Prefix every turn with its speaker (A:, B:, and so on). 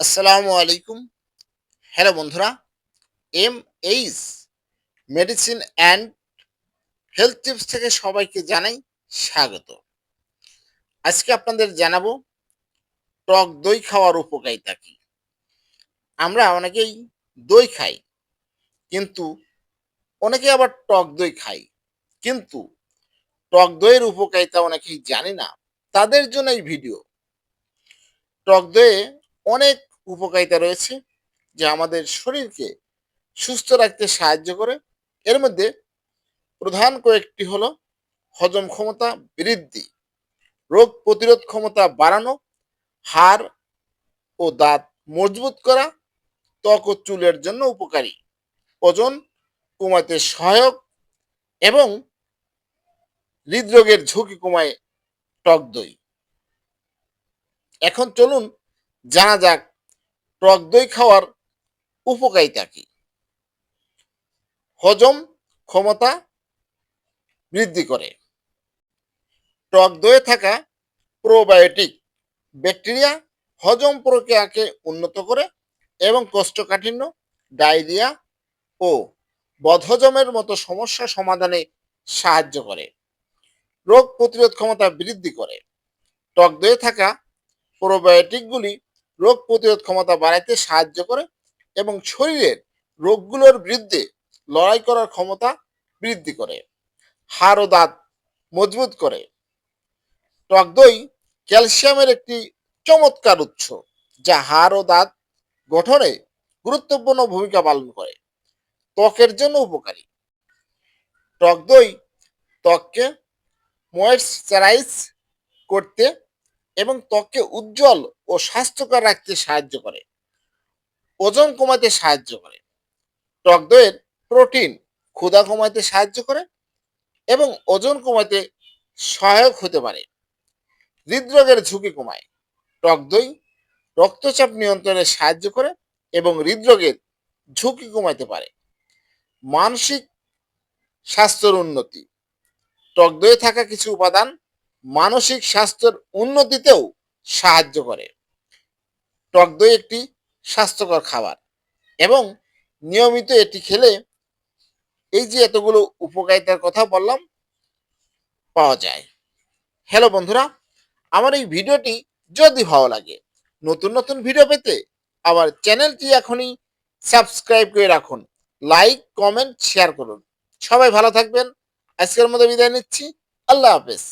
A: আসসালামু আলাইকুম। হ্যালো বন্ধুরা, M H medicine and health tips থেকে সবাইকে জানাই স্বাগত। আজকে আপনাদের জানাব টক দই খাওয়ার উপকারিতা কি। আমরা অনেকেই দই খাই, কিন্তু অনেকে আবার টক দই খাই, কিন্তু টক দইয়ের উপকারিতা অনেকেই জানে না, তাদের জন্য এই ভিডিও। টক দইয়ে অনেক উপকারিতা রয়েছে যা আমাদের শরীরকে সুস্থ রাখতে সাহায্য করে। এর মধ্যে প্রধান কয়েকটি হলো হজম ক্ষমতা বৃদ্ধি, রোগ প্রতিরোধ ক্ষমতা বাড়ানো, হাড় ও দাঁত মজবুত করা, ত্বক ও চুলের জন্য উপকারী, ওজন কমাতে সহায়ক এবং হৃদরোগের ঝুঁকি কমায় টক দই। এখন চলুন জানা যাক টক দই খাওয়ার উপকারিতা কি? হজম ক্ষমতা বৃদ্ধি করে। টক দইয়ে থাকা প্রোবায়োটিক ব্যাকটেরিয়া হজম প্রক্রিয়াকে উন্নত করে এবং কোষ্ঠকাঠিন্য, ডায়রিয়া ও বদহজমের মতো সমস্যা সমাধানে সাহায্য করে। রোগ প্রতিরোধ ক্ষমতা বৃদ্ধি করে। টক দইয়ে থাকা প্রোবায়োটিকগুলি রোগ প্রতিরোধ ক্ষমতা বাড়াইতে সাহায্য করে এবং শরীরের রোগগুলোর বিরুদ্ধে লড়াই করার ক্ষমতা বৃদ্ধি করে, হাড় ও দাঁত মজবুত করে। টক দই ক্যালসিয়ামের একটি চমৎকার উৎস, যা হাড় ও দাঁত গঠনে গুরুত্বপূর্ণ ভূমিকা পালন করে। ত্বকের জন্য উপকারী। টক দই ত্বককে ময়েশ্চারাইজ করতে এবং ত্বককে উজ্জ্বল ও স্বাস্থ্যকর রাখতে সাহায্য করে। ওজন কমাতে সাহায্য করে। টক দইয়ের প্রোটিন ক্ষুধা কমাতে সাহায্য করে এবং ওজন কমাতে সহায়ক হতে পারে। হৃদরোগের ঝুঁকি কমায়। টক দই রক্তচাপ নিয়ন্ত্রণে সাহায্য করে এবং হৃদরোগের ঝুঁকি কমাতে পারে। মানসিক স্বাস্থ্যের উন্নতি। টক দইয়ে থাকা কিছু উপাদান মানসিক স্বাস্থ্যের উন্নতিতেও সাহায্য করে। টক দই একটি স্বাস্থ্যকর খাবার এবং নিয়মিত এটি খেলে এই যে এতগুলো উপকারিতার কথা বললাম, পাওয়া যায়। হ্যালো বন্ধুরা, আমার এই ভিডিওটি যদি ভালো লাগে, নতুন নতুন ভিডিও পেতে আমার চ্যানেলটি এখনই সাবস্ক্রাইব করে রাখুন। লাইক কমেন্ট শেয়ার করুন। সবাই ভালো থাকবেন। আজকের মতো বিদায় নিচ্ছি। আল্লাহ হাফেজ।